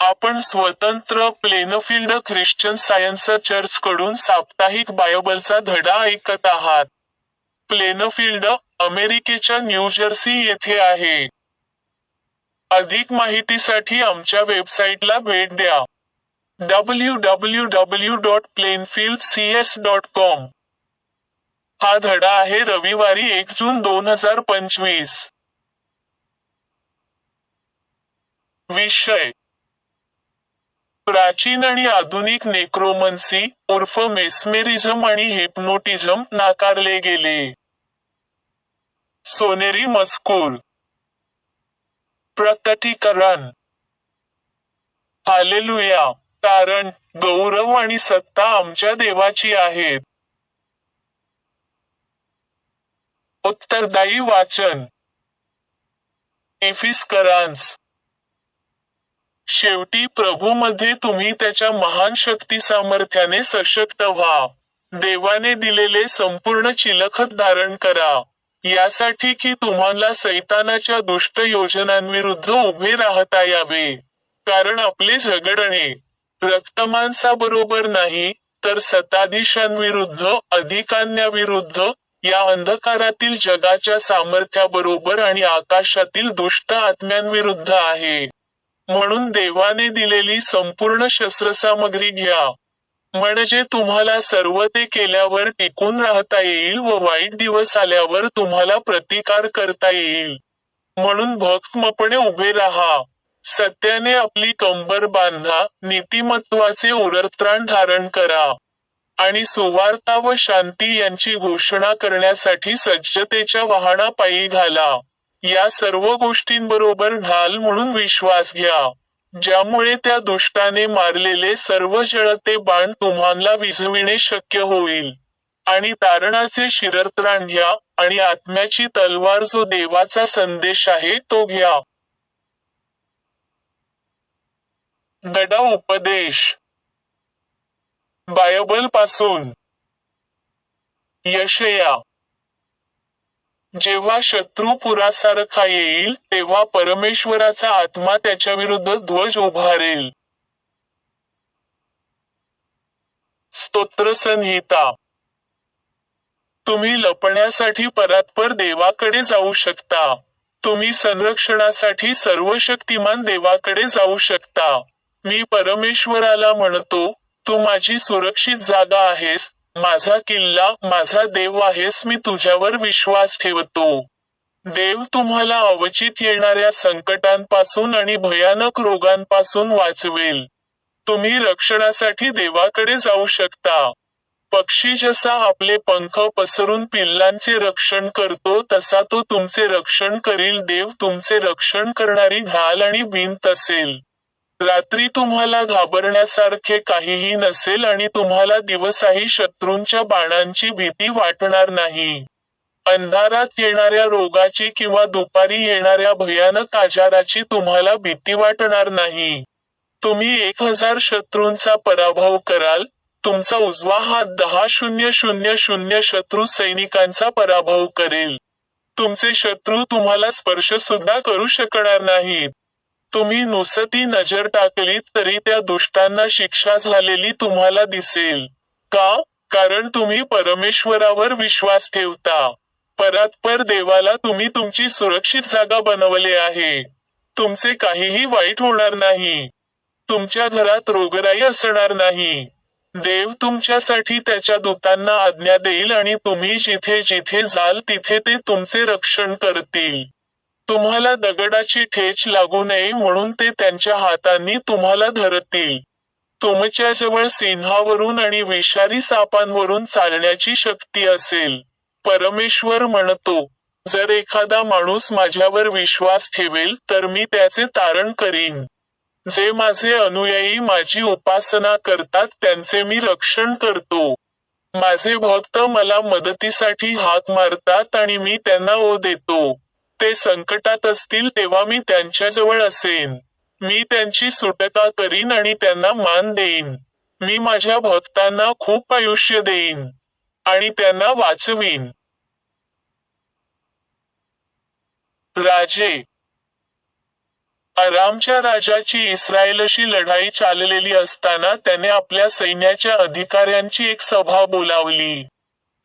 आपण स्वतंत्र Plainfield Christian science church कडून साप्ताहिक बायबलचा धडा ऐकत आहात. प्लेनफील्ड अमेरिकेच्या न्यूजर्सी येथे आहे. अधिक माहितीसाठी आमच्या वेबसाईटला भेट द्या. W W W dot Plainfield C S dot com हा धडा आहे रविवारी एक जून दोन हजार पंचवीस. विषय प्राचीन आणि आधुनिक नेक्रोमन्सी उर्फ मेस्मेरिझम आणि हिप्नोटिझम नाकारले गेले. सोनेरी मजकूर. प्रकटीकरण. हालेलुया. कारण गौरव आणि सत्ता आमच्या देवाची आहेत. उत्तरदायी वाचन. एफिस्करांस शेवटी प्रभूमध्ये तुम्ही त्याच्या महान शक्ती सामर्थ्याने सशक्त व्हा. देवाने दिलेले संपूर्ण चिलखत धारण करा. यासाठी की तुम्हाला सैतानाच्या दुष्ट योजनांविरुद्ध उभे राहता यावे. कारण आपले झगडणे रक्तमांसाबरोबर नाही तर सत्ताधीशांविरुद्ध अधिकान्याविरुद्ध या अंधकारातील जगाच्या सामर्थ्याबरोबर आणि आकाशातील दुष्ट आत्म्यांविरुद्ध आहे. म्हणून देवाने दिलेली संपूर्ण शस्त्रसामग्री घ्या. म्हणजे तुम्हाला सर्व ते केल्यावर टिकून राहता येईल व वाईट दिवस आल्यावर तुम्हाला प्रतिकार करता येईल. म्हणून भक्तमपणे उभे राहा. सत्याने आपली कंबर बांधा नीतिमत्वाचे उरत्राण धारण करा. आणि सुवार्ता व शांती यांची घोषणा करण्यासाठी सज्जतेच्या वाहनापायी घाला. या सर्व गोष्टींबरोबर ढाल म्हणून विश्वास घ्या. ज्यामुळे त्या दुष्टाने मारलेले सर्व जळते बाण तुम्हाला विझविणे शक्य होईल. आणि तारणाचे शिरत्राण घ्या आणि आत्म्याची तलवार जो देवाचा संदेश आहे तो घ्या. दडा उपदेश. बायबलपासून यशया. जेव्हा शत्रू पुरासारखा येईल तेव्हा परमेश्वराचा आत्मा त्याच्या विरुद्ध ध्वज उभारेल. स्तोत्र संहिता. तुम्ही लपण्यासाठी परात्पर देवाकडे जाऊ शकता. तुम्ही संरक्षणासाठी सर्व शक्तिमान देवाकडे जाऊ शकता. मी परमेश्वराला म्हणतो तू माझी सुरक्षित जागा आहेस माझा किल्ला माझा देव आहेस मी तुझ्यावर विश्वास ठेवतो. देव तुम्हाला अवचित येणाऱ्या संकटांपासून आणि भयानक रोगांपासून वाचवेल. तुम्ही रक्षणासाठी देवाकडे जाऊ शकता. पक्षी जसा आपले पंख पसरून पिल्लांचे रक्षण करतो तसा तो तुमचे रक्षण करील. देव तुमचे रक्षण करणारी ढाल आणि भिंत असेल. रात्री तुम्हाला घाबरण्यासारखे काहीही नसेल आणि तुम्हाला दिवसाही शत्रूंच्या बाणांची भीती वाटणार नाही. अंधारात येणाऱ्या रोगाची किंवा दुपारी येणाऱ्या भयानक आजाराची तुम्हाला भीती वाटणार नाही. तुम्ही एक हजार शत्रूंचा पराभव कराल. तुमचा उजवा हात दहा शून्य शून्य शून्य शत्रू सैनिकांचा पराभव करेल. तुमचे शत्रू तुम्हाला स्पर्श सुद्धा करू शकणार नाहीत. तुम्ही नुसती नजर टाकलीत तरी त्या दुष्टांना शिक्षा झालेली तुम्हाला दिसेल. का? कारण तुम्ही परमेश्वरावर विश्वास ठेवता. परात्पर देवाला तुम्ही तुमची सुरक्षित जागा बनवले आहे. तुमचे काहीही वाईट होणार नाही. तुमच्या घरात रोगराई असणार नाही. देव तुमच्यासाठी त्याच्या दूतांना आज्ञा देईल आणि तुम्ही जिथे जिथे जाल तिथे ते तुमचे रक्षण करतील. तुम्हाला दगडाची ठेच लागू नये म्हणून ते त्यांच्या हातांनी तुम्हाला धरतील. तुमच्याजवळ सिंहावरून आणि विषारी सापांवरून चालण्याची शक्ती असेल. परमेश्वर म्हणतो जर एखादा माणूस माझ्यावर विश्वास ठेवेल तर मी त्याचे तारण करीन. जे माझे अनुयायी माझी उपासना करतात त्यांचे मी रक्षण करतो. माझे भक्त मला मदतीसाठी हात मारतात आणि मी त्यांना ओ देतो. ते संकटात असतील तेव्हा मी त्यांच्याजवळ असेन. मी त्यांची सुटका करीन आणि त्यांना मान देईन. मी माझ्या भक्तांना खूप आयुष्य देईन. आणि त्यांना वाचवीन. राजे. आरामच्या राजाची इस्रायलशी लढाई चाललेली असताना त्याने आपल्या सैन्याच्या अधिकाऱ्यांची एक सभा बोलावली.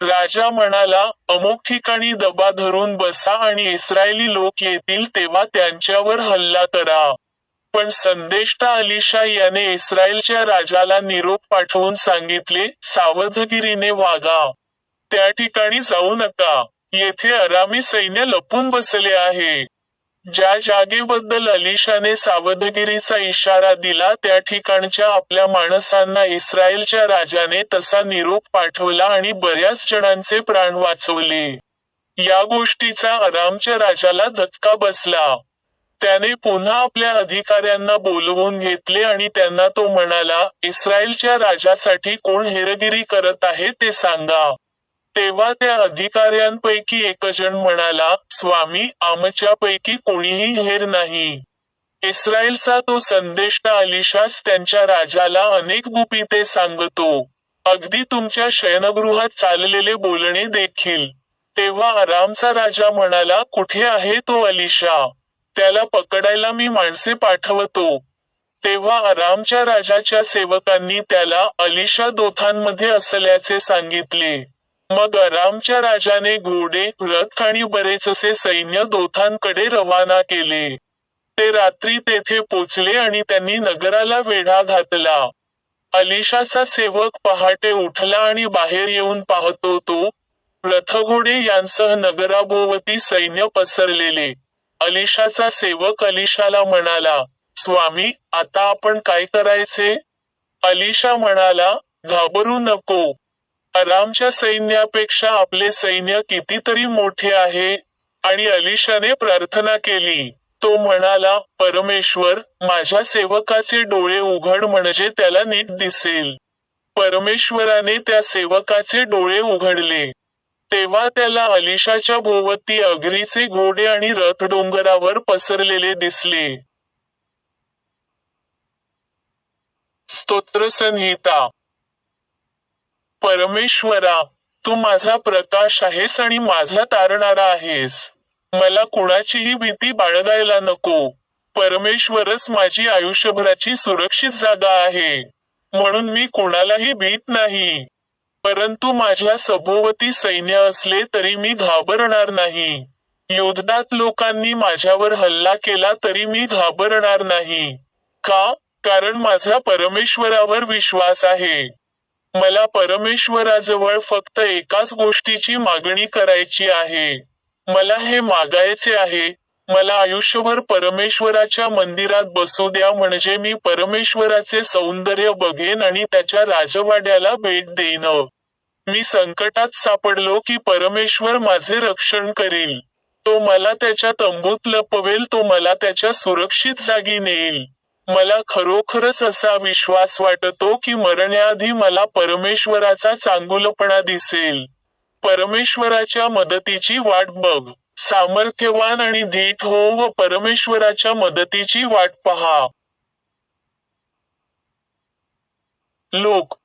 राजा म्हणाला अमुक ठिकाणी दबा धरून बसा आणि इस्रायली लोक येतील तेव्हा त्यांच्यावर हल्ला करा. पण संदेष्टा अलिशा याने इस्रायलच्या राजाला निरोप पाठवून सांगितले सावधगिरीने वागा. त्या ठिकाणी जाऊ नका. येथे अरामी सैन्य लपून बसले आहे. ज्या जागेबद्दल अलिशाने सावधगिरीचा इशारा दिला त्या ठिकाणच्या आपल्या माणसांना इस्रायलच्या राजाने तसा निरोप पाठवला आणि बऱ्याच जणांचे प्राण वाचवले. या गोष्टीचा आरामच्या राजाला धक्का बसला. त्याने पुन्हा आपल्या अधिकाऱ्यांना बोलवून घेतले आणि त्यांना तो म्हणाला इस्रायलच्या राजासाठी कोण हेरगिरी करत आहे ते सांगा. तेव्हा त्या अधिकाऱ्यांपैकी एक जण म्हणाला स्वामी आमच्यापैकी कोणीही हेर नाही. इस्रायलचा तो संदेष्टा अलिशास त्यांच्या राजाला अनेक गुपिते सांगतो. अगदी तुमच्या शयनगृहात चाललेले बोलणे देखील. तेव्हा आरामचा राजा म्हणाला कुठे आहे तो अलिशा? त्याला पकडायला मी माणसे पाठवतो. तेव्हा आरामच्या राजाच्या सेवकांनी त्याला अलिशा दोथांमध्ये असल्याचे सांगितले. मग आरामच्या राजाने घोडे रथ आणि बरेच असे सैन्य दोथांकडे रवाना केले. ते रात्री तेथे पोचले आणि त्यांनी नगराला वेढा घातला. अलिशाचा सेवक पहाटे उठला आणि बाहेर येऊन पाहतो तो रथघोडे यांसह नगराभोवती सैन्य पसरलेले. अलिशाचा सेवक अलिशाला म्हणाला स्वामी आता आपण काय करायचे? अलिशा म्हणाला घाबरू नको. अरामच्या सैन्यापेक्षा आपले सैन्य कितीतरी मोठे आहे आणि अलिशाने प्रार्थना केली. तो म्हणाला परमेश्वर माझ्या सेवकाचे डोळे उघड म्हणजे त्याला नीट दिसेल. परमेश्वराने त्या सेवकाचे डोळे उघडले. तेव्हा त्याला अलिशाच्या भोवती अग्रीचे घोडे आणि रथ डोंगरावर पसरलेले दिसले. स्तोत्र संहिता. परमेश्वरा तू माझा प्रकाश आहेस आणि माझा तारणारा आहेस. मला कुणाचीही भीती बाळगायला नको. परमेश्वरच माझी आयुष्यभराची सुरक्षित जागा आहे. म्हणून मी कुणालाही भीत नाही. परंतु माझ्या सभोवती सैन्य असले तरी मी घाबरणार नाही. युद्धात लोकांनी माझ्यावर हल्ला केला तरी मी घाबरणार नाही. का? कारण माझा परमेश्वरावर विश्वास आहे. मला परमेश्वराजवळ फक्त एकाच गोष्टीची मागणी करायची आहे. मला हे मागायचे आहे मला आयुष्यभर परमेश्वराच्या मंदिरात बसू द्या म्हणजे मी परमेश्वराचे सौंदर्य बघेन आणि त्याच्या राजवाड्याला भेट देईन. मी संकटात सापडलो की परमेश्वर माझे रक्षण करेल. तो मला त्याच्या तंबूत लपवेल तो मला त्याच्या सुरक्षित जागी नेईल. मला खरोखरच असा विश्वास वाटतो की मरण्याआधी मला परमेश्वराचा चांगुलपणा दिसेल. परमेश्वराच्या मदतीची वाट बघ. सामर्थ्यवान आणि धीट हो व परमेश्वराच्या मदतीची वाट पहा. लोक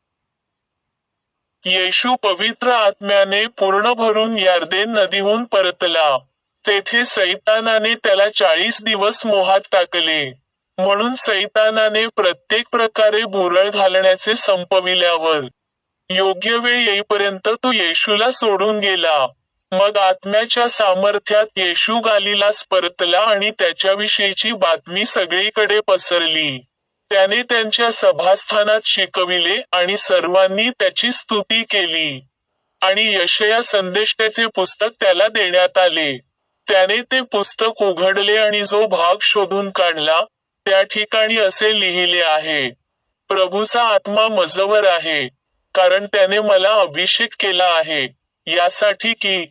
येशू पवित्र आत्म्याने पूर्ण भरून यार्देन नदीहून परतला. तेथे सैतानाने त्याला चाळीस दिवस मोहात टाकले. म्हणून सैतानाने प्रत्येक प्रकारे भुरळ घालण्याचे संपविल्यावर योग्य वेळ येईपर्यंत तो येशूला सोडून गेला. मग आत्म्याच्या सामर्थ्यात येशू गालीलास परतला आणि त्याच्याविषयीची बातमी सगळीकडे पसरली. त्याने त्यांच्या सभास्थानात शिकविले आणि सर्वांनी त्याची स्तुती केली. आणि यशया संदेष्टाचे पुस्तक त्याला देण्यात आले. त्याने ते पुस्तक उघडले आणि जो भाग शोधून काढला त्या ठिकाणी असे लिहिले आहे प्रभूचा आत्मा मजवर आहे कारण त्याने मला अभिषेक केला आहे यासाठी की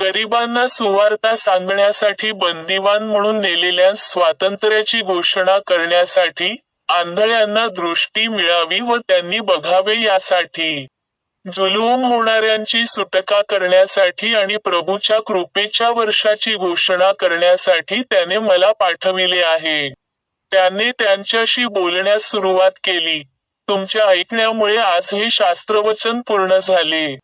गरिबांना सुवार्ता सांगण्यासाठी बंदिवान म्हणून नेलेल्या स्वातंत्र्याची घोषणा करण्यासाठी आंधळ्यांना दृष्टी मिळावी व त्यांनी बघावे यासाठी. जुलूम होणाऱ्यांची सुटका करण्यासाठी आणि प्रभूच्या कृपेच्या वर्षाची घोषणा करण्यासाठी त्याने मला पाठविले आहे. त्याने त्यांच्याशी बोलण्यास सुरुवात केली. तुमच्या ऐकण्यामुळे आज हे शास्त्रवचन पूर्ण झाले.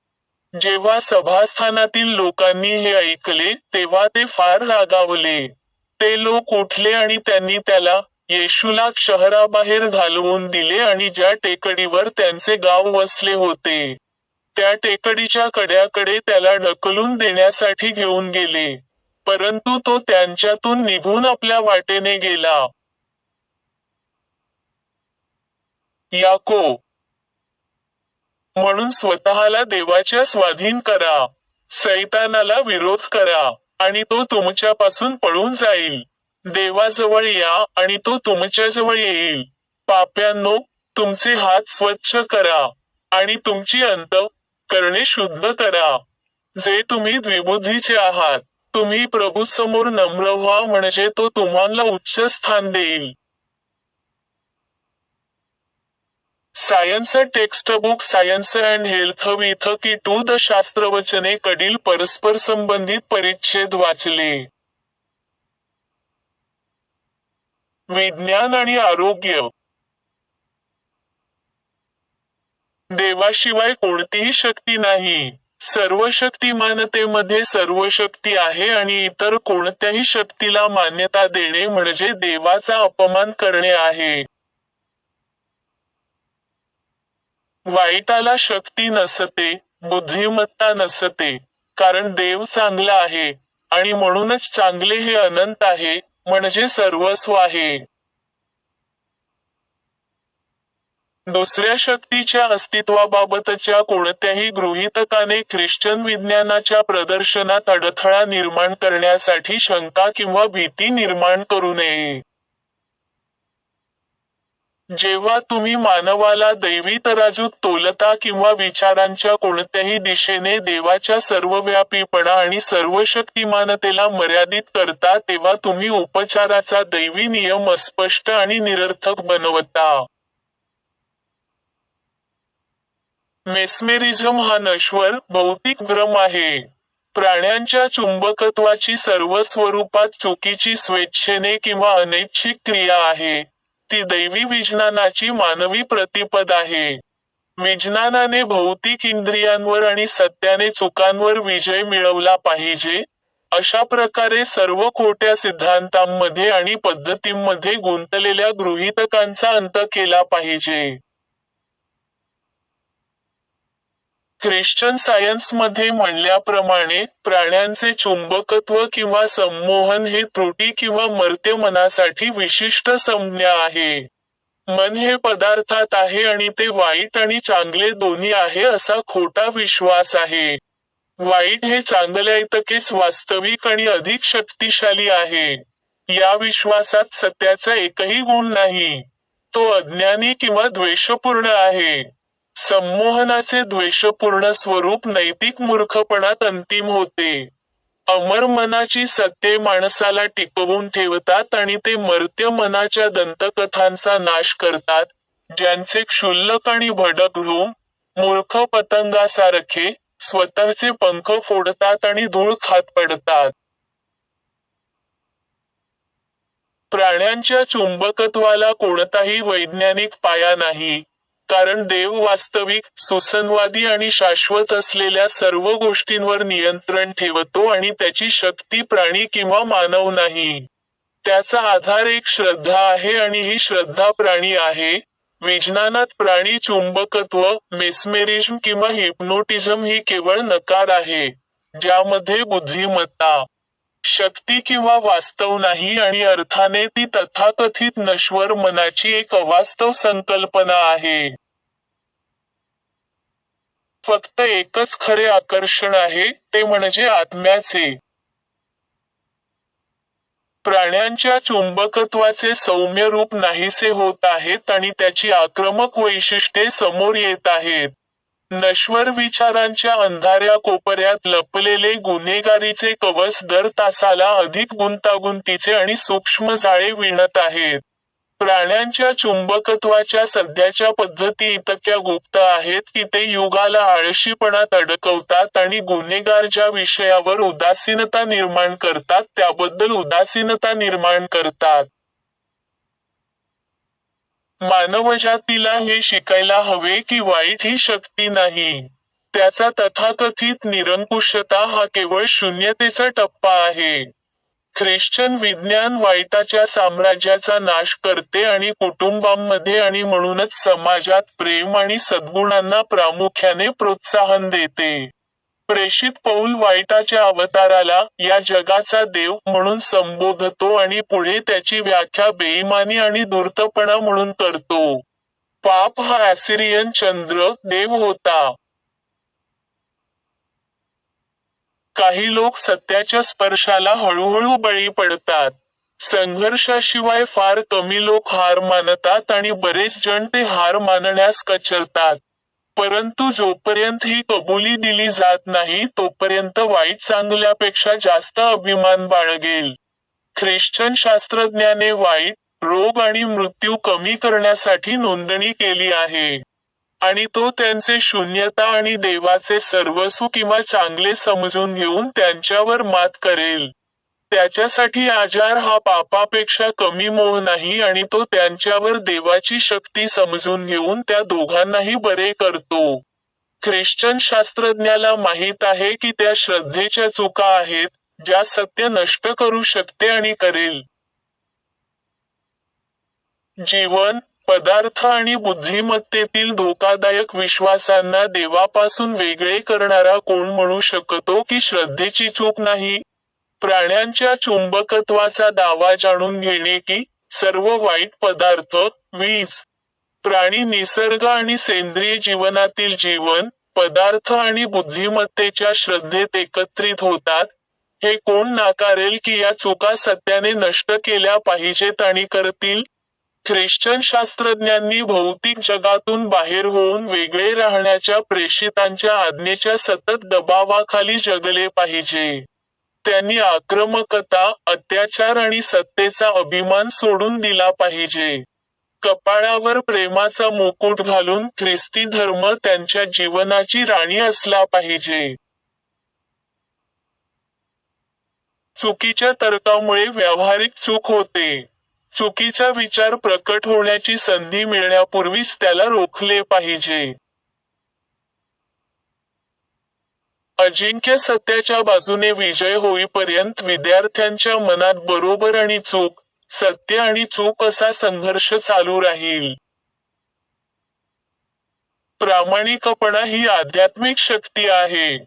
जेव्हा सभास्थानातील लोकांनी हे ऐकले तेव्हा ते फार रागावले. ते लोक उठले आणि त्यांनी त्याला येशूला शहराबाहेर घालवून दिले आणि ज्या टेकडीवर त्यांचे गाव वसले होते त्या टेकडीच्या कड्याकडे त्याला ढकलून देण्यासाठी घेऊन गेले. परंतु तो त्यांच्यातून निघून आपल्या वाटेने गेला. याको. म्हणून स्वतःला देवाच्या स्वाधीन करा. सैतानाला विरोध करा आणि तो तुमच्यापासून पळून जाईल. देवाजवळ या आणि तो तुमच्याजवळ येईल. पाप्यांनो तुमचे हात स्वच्छ करा आणि तुमची अंत करणे शुद्ध करा. जे तुम्ही द्विबुद्धीचे आहात तुम्ही प्रभू समोर नम्र व्हा म्हणजे तो तुम्हाला उच्च स्थान देईल. Science text book science and health with key to the शास्त्रवचने कडील परस्पर संबंधित परिच्छेद वाचले. विज्ञान आणि आरोग्य. देवाशिवाय कोणतीही शक्ती नाही. सर्व शक्तिमानतेमध्ये सर्व शक्ती आहे आणि इतर कोणत्याही शक्तीला मान्यता देणे म्हणजे देवाचा अपमान करणे आहे. वाईटाला शक्ती नसते बुद्धिमत्ता नसते कारण देव चांगला आहे आणि म्हणूनच चांगले हे अनंत आहे म्हणजे सर्वस्व आहे. दुसऱ्या शक्तीच्या अस्तित्वाबाबतच्या कोणत्याही गृहीतकाने ख्रिश्चन विज्ञानाच्या प्रदर्शनात अडथळा निर्माण करण्यासाठी शंका किंवा भीती निर्माण करू नये. जेव्हा तुम्ही मानवाला दैवी तराजूत तोलता किंवा विचारांच्या कोणत्याही दिशेने देवाच्या सर्वव्यापीपणा आणि सर्व शक्तिमानतेला मर्यादित करता तेव्हा तुम्ही उपचाराचा दैवी नियम अस्पष्ट आणि निरर्थक बनवता. मेस्मेरिझम हा नश्वर भौतिक भ्रम आहे. प्राण्यांच्या चुंबकत्वाची सर्व स्वरूपात चुकीची स्वेच्छेने किंवा अनैच्छिक क्रिया आहे. ती दैवी विज्ञानाची मानवी प्रतिपद आहे. विज्ञानाने भौतिक इंद्रियांवर आणि सत्याने चुकांवर विजय मिळवला पाहिजे अशा प्रकारे सर्व खोट्या सिद्धांतांमध्ये आणि पद्धतींमध्ये गुंतलेल्या गृहीतकांचा अंत केला पाहिजे. ख्रिश्चन सायन्समध्ये म्हणल्याप्रमाणे प्राण्यांचे चुंबकत्व किंवा संमोहन हे त्रुटी किंवा मर्त्य मनासाठी विशिष्ट संज्ञा आहे. मन हे पदार्थात आहे आणि ते वाईट आणि चांगले दोन्ही आहे असा खोटा विश्वास आहे. वाईट हे चांगल्या इतकेच वास्तविक आणि अधिक शक्तिशाली आहे. या विश्वासात सत्याचा एकही गुण नाही. तो अज्ञानी किंवा द्वेषपूर्ण आहे. संमोहनाचे द्वेषपूर्ण स्वरूप नैतिक मूर्खपणात अंतिम होते. अमर मनाची सत्ये माणसाला टिकवून ठेवतात आणि ते मर्त्य मनाच्या दंतकथांचा नाश करतात ज्यांचे क्षुल्लक आणि भडक रूम मूर्ख पतंगासारखे स्वतःचे पंख फोडतात आणि धूळ खात पडतात. प्राण्यांच्या चुंबकत्वाला कोणताही वैज्ञानिक पाया नाही. कारण देव वास्तविक सुसंवादी आणि शाश्वत असलेल्या सर्व गोष्टींवर नियंत्रण ठेवतो आणि त्याची शक्ती प्राणी किंवा मानव नाही. त्याचा आधार एक श्रद्धा आहे आणि ही श्रद्धा प्राणी आहे. विज्ञानात प्राणी चुंबकत्व मेस्मेरिझम किंवा हिप्नोटिझम ही केवळ नकार आहे ज्यामध्ये बुद्धिमत्ता शक्ती किंवा वास्तव नाही आणि अर्थाने ती तथाकथित नश्वर मनाची एक अवास्तव संकल्पना आहे. फक्त एकच खरे आकर्षण आहे ते म्हणजे आत्म्याचे. प्राण्यांच्या चुंबकत्वाचे सौम्य रूप नाहीसे होत आहेत आणि त्याची आक्रमक वैशिष्ट्ये समोर येत आहेत. नश्वर विचारांच्या अंधाऱ्या कोपऱ्यात लपलेले गुन्हेगारीचे कवच दर तासाला अधिक गुंतागुंतीचे आणि सूक्ष्म जाळे विणत आहेत. प्राण्यांच्या चुंबकत्वाच्या सध्याच्या पद्धती इतक्या गुप्त आहेत की ते युगाला आळशीपणात अडकवतात आणि गुन्हेगार ज्या विषयावर उदासीनता निर्माण करतात त्याबद्दल उदासीनता निर्माण करतात. मानवजातीला हे शिकायला हवे की वाईट ही शक्ती नाही. त्याचा तथाकथित निरंकुशता हा केवळ शून्यतेचा टप्पा आहे. ख्रिश्चन विज्ञान वाईटाच्या साम्राज्याचा नाश करते आणि कुटुंबांमध्ये आणि म्हणूनच समाजात प्रेम आणि सद्गुणांना प्रामुख्याने प्रोत्साहन देते. प्रेषित पौल वाईटाच्या अवताराला या जगाचा देव म्हणून संबोधतो आणि पुढे त्याची व्याख्या बेईमानी आणि धूर्तपणा म्हणून करतो. पाप हा ॲसिरियन चंद्र देव होता. काही लोक सत्याच्या स्पर्शाला हळूहळू बळी पडतात. संघर्षाशिवाय फार कमी लोक हार मानतात आणि बरेच जण ते हार मानण्यास कचरतात. परंतु जोपर्यंत ही कबुली दिली जात नाही तोपर्यंत वाईट चांगल्यापेक्षा जास्त अभिमान बाळगेल. ख्रिश्चन शास्त्रज्ञाने वाईट रोग आणि मृत्यू कमी करण्यासाठी नोंदणी केली आहे. आणि तो त्यांचे शून्यता आणि देवाचे सर्वस्व किंवा चांगले समजून घेऊन त्यांच्यावर मात करेल. त्याच्यासाठी आजार हा पापापेक्षा कमी मोह नाही आणि तो त्यांच्यावर देवाची शक्ती समजून घेऊन त्या दोघांनाही बरे करतो. ख्रिश्चन शास्त्रज्ञाला माहीत आहे की त्या श्रद्धेच्या चुका आहेत ज्या सत्य नष्ट करू शकते आणि करेल. जीवन पदार्थ आणि बुद्धिमत्तेतील धोकादायक विश्वासांना देवापासून वेगळे करणारा कोण म्हणू शकतो की श्रद्धेची चूक नाही? प्राण्यांच्या चुंबकत्वाचा दावा जाणून घेणे की सर्व वाईट पदार्थ वीज प्राणी निसर्ग आणि सेंद्रिय जीवनातील जीवन पदार्थ आणि बुद्धिमत्तेच्या श्रद्धेत एकत्रित होतात. हे कोण नाकारेल की या चुका सत्याने नष्ट केल्या पाहिजेत आणि करतील? ख्रिश्चन शास्त्रज्ञांनी भौतिक जगातून बाहेर होऊन वेगळे राहण्याच्या प्रेषितांच्या आज्ञेच्या सतत दबावाखाली जगले पाहिजे. त्यांनी आक्रमकता अत्याचार आणि सत्तेचा अभिमान सोडून दिला पाहिजे. कपाळावर प्रेमाचा मुकुट घालून ख्रिस्ती धर्म त्यांच्या जीवनाची राणी असला पाहिजे. चुकीच्या तर्कामुळे व्यावहारिक चूक होते. चुकीचा विचार प्रकट होण्याची संधी मिळण्यापूर्वीच त्याला रोखले पाहिजे. अजिंक्य सत्याच्या बाजूने विजय होईपर्यंत विद्यार्थ्यांच्या मनात बरोबर आणि चूक सत्य आणि चूक असा संघर्ष चालू राहील. प्रामाणिकपणा ही आध्यात्मिक शक्ती आहे.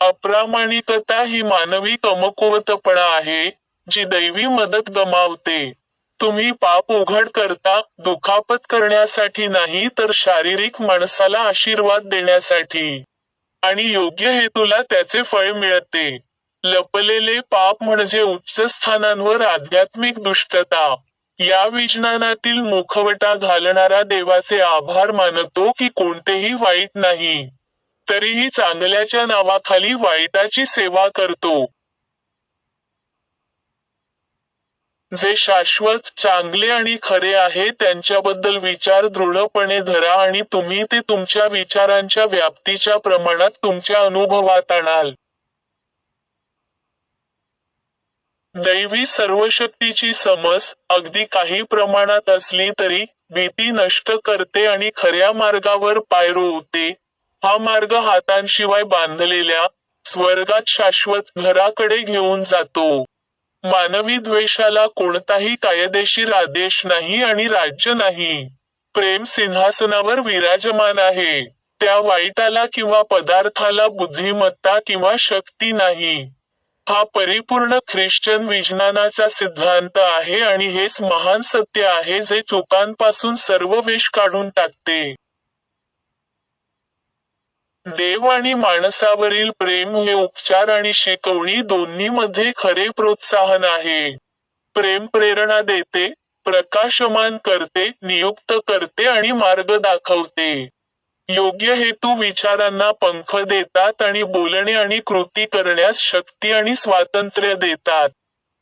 अप्रामाणिकता ही मानवी कमकुवतपणा आहे जी दैवी मदत गमावते. तुम्ही पाप उघड करता दुखापत करण्यासाठी नाही तर शारीरिक माणसाला आशीर्वाद देण्यासाठी. आणि योग्य हेतूला त्याचे फळ मिळते. लपलेले पाप म्हणजे उच्च स्थानांवर आध्यात्मिक दुष्टता. या विज्ञानातील मुखवटा घालणारा देवाचे आभार मानतो की कोणतेही वाईट नाही. तरीही चांगल्याच्या नावाखाली वाईटाची सेवा करतो. जे शाश्वत चांगले आणि खरे आहे त्यांच्याबद्दल विचार दृढपणे धरा आणि तुम्ही ते तुमच्या विचारांच्या व्याप्तीच्या प्रमाणात तुमच्या अनुभवात आणाल. दैवी सर्वशक्तीची समज अगदी काही प्रमाणात असली तरी भीती नष्ट करते आणि खऱ्या मार्गावर पाय रोवते हा मार्ग हातांशिवाय बांधलेल्या स्वर्गात शाश्वत घराकडे घेऊन जातो. मानवी द्वेषाला कोणताही कायदेशीर आदेश नाही आणि राज्य नाही. प्रेम सिंहासनावर विराजमान आहे. त्या वाईटाला किंवा पदार्थाला बुद्धिमत्ता किंवा शक्ती नाही. हा परिपूर्ण ख्रिश्चन विज्ञानाचा सिद्धांत आहे आणि हेच महान सत्य आहे जे चुकांपासून सर्व विष काढून टाकते. देव आणि माणसावरील प्रेम हे उपचार आणि शिकवणी दोन्हीमध्ये खरे प्रोत्साहन आहे. प्रेम प्रेरणा देते प्रकाशमान करते नियुक्त करते आणि मार्ग दाखवते. योग्य हेतू विचारांना पंख देतात आणि बोलणे आणि कृती करण्यास शक्ती आणि स्वातंत्र्य देतात.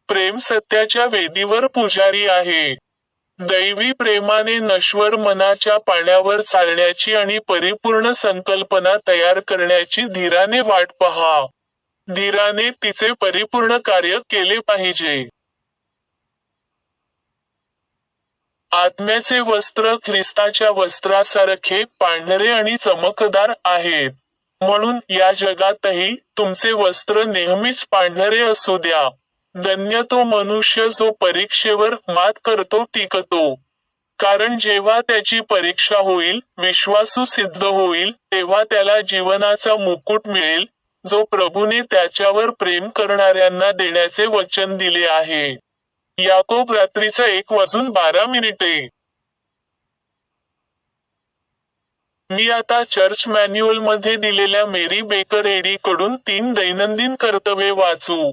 प्रेम सत्याच्या वेदीवर पुजारी आहे. दैवी प्रेमाने नश्वर मनाच्या पाण्यावर चालण्याची आणि परिपूर्ण संकल्पना तयार करण्याची धीराने वाट पहा. धीराने तिचे परिपूर्ण कार्य केले पाहिजे. आत्म्याचे वस्त्र ख्रिस्ताच्या वस्त्रासारखे पांढरे आणि चमकदार आहेत. म्हणून या जगातही तुमचे वस्त्र नेहमीच पांढरे असू द्या. धन्य तो मनुष्य जो परीक्षेवर मात करतो टिकतो. कारण जेव्हा त्याची परीक्षा होईल विश्वासू सिद्ध होईल तेव्हा त्याला जीवनाचा मुकुट मिळेल जो प्रभूने त्याच्यावर प्रेम करणाऱ्यांना देण्याचे वचन दिले आहे. याकोब रात्रीचा एक वाजून बारा मिनिटे. मी आता चर्च मॅन्युअलमध्ये दिलेल्या मेरी बेकर एडी कडून तीन दैनंदिन कर्तव्ये वाचू.